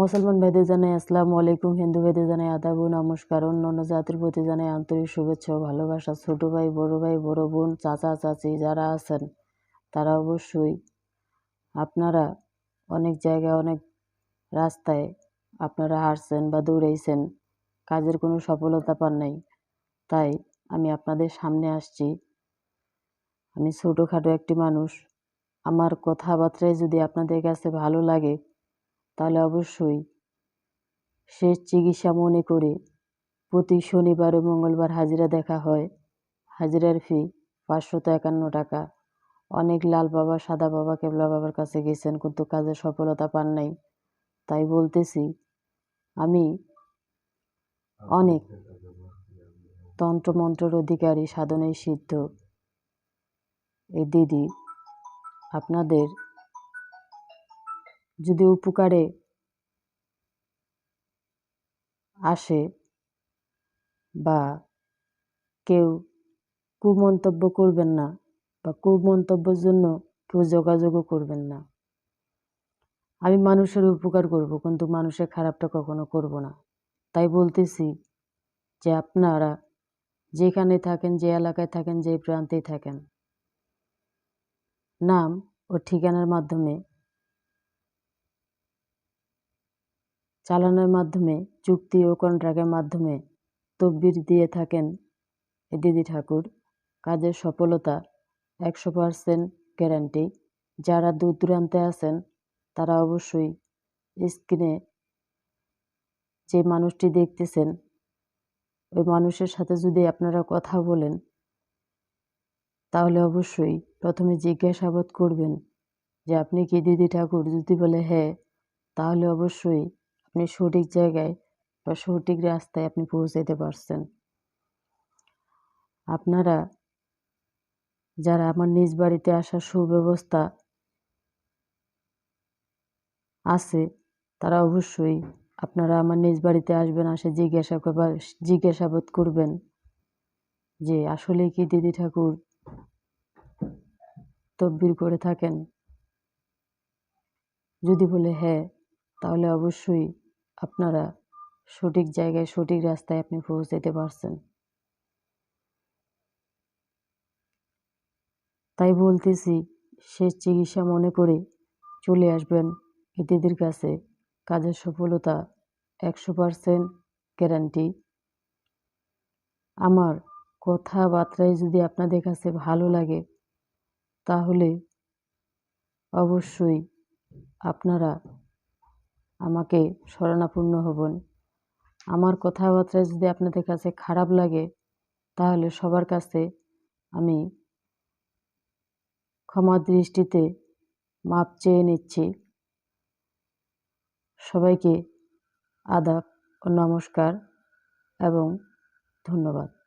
মুসলমান ভেদে জানাই আসসালামু আলাইকুম, হিন্দু ভেদে জানাই আদাবু নমস্কার। অন্য অন্য জাতির প্রতি জানাই আন্তরিক শুভেচ্ছা ও ভালোবাসা। ছোট ভাই, বড় ভাই, বড় বোন, চাচা, চাচি যারা আছেন, তারা অবশ্যই আপনারা অনেক জায়গায়, অনেক রাস্তায় আপনারা হাঁটছেন বা দৌড়াইছেন, কাজের কোনো সফলতা পান নাই। তাই আমি আপনাদের সামনে আসছি। আমি ছোটোখাটো একটি মানুষ। আমার কথাবার্তায় যদি আপনাদের কাছে ভালো লাগে তাহলে অবশ্যই শেষ চিকিৎসা মনে করে প্রতি শনিবার ও মঙ্গলবার হাজিরা দেখা হয়। হাজিরার ফি পাঁচশত একান্ন টাকা। অনেক লাল বাবা, সাদা বাবা, কেবলা বাবার কাছে গেছেন কিন্তু কাজে সফলতা পান নাই। তাই বলতেছি, আমি অনেক তন্ত্রমন্ত্রের অধিকারী সাধনের সিদ্ধ। এই দিদি, আপনাদের যদি উপকারে আসে বা কেউ কুমন্তব্য করবেন না বা কুমন্তব্যের জন্য কেউ যোগাযোগও করবেন না। আমি মানুষের উপকার করব, কিন্তু মানুষের খারাপটা কখনো করব না। তাই বলতেছি যে আপনারা যেখানে থাকেন, যে এলাকায় থাকেন, যে প্রান্তেই থাকেন, নাম ও ঠিকানার মাধ্যমে চালানোর মাধ্যমে, চুক্তি ও কন্ট্রাক্টের মাধ্যমে তকবির দিয়ে থাকেন দিদি ঠাকুর। কাজের সফলতা একশো পারসেন্ট গ্যারান্টি। যারা দূর দূরান্তে আছেন, তারা অবশ্যই স্ক্রিনে যে মানুষটি দেখতেছেন, ওই মানুষের সাথে যদি আপনারা কথা বলেন, তাহলে অবশ্যই প্রথমে জিজ্ঞাসাবাদ করবেন যে, আপনি কি দিদি ঠাকুর? যদি বলে হ্যাঁ তাহলে অবশ্যই আপনি সঠিক জায়গায় বা সঠিক রাস্তায় আপনি পৌঁছাতে পারছেন। আপনারা যারা আমার নিজ বাড়িতে আসার সুব্যবস্থা আছে, তারা অবশ্যই আপনারা আমার নিজ বাড়িতে আসবেন, আসে জিজ্ঞাসা করবার জিজ্ঞাসাবাদ করবেন যে, আসলে কি দিদি ঠাকুর তকবির করে থাকেন? যদি বলে হ্যাঁ তাহলে অবশ্যই আপনারা সঠিক জায়গায়, সঠিক রাস্তায় আপনি পৌঁছাতে পারছেন। তাই বলতেছি, শেষ চিকিৎসা মনে করে চলে আসবেন। এদের কাছে কাজের সফলতা একশো পারসেন্ট গ্যারান্টি আমার কথাবার্তায় যদি আপনাদের কাছে ভালো লাগে, তাহলে অবশ্যই আপনারা আমাকে শরণাপন্ন হবেন। আমার কথাবার্তায় যদি আপনাদের কাছে খারাপ লাগে, তাহলে সবার কাছে আমি ক্ষমা দৃষ্টিতে মাপ চেয়ে নিচ্ছি। সবাইকে আদাব ও নমস্কার এবং ধন্যবাদ।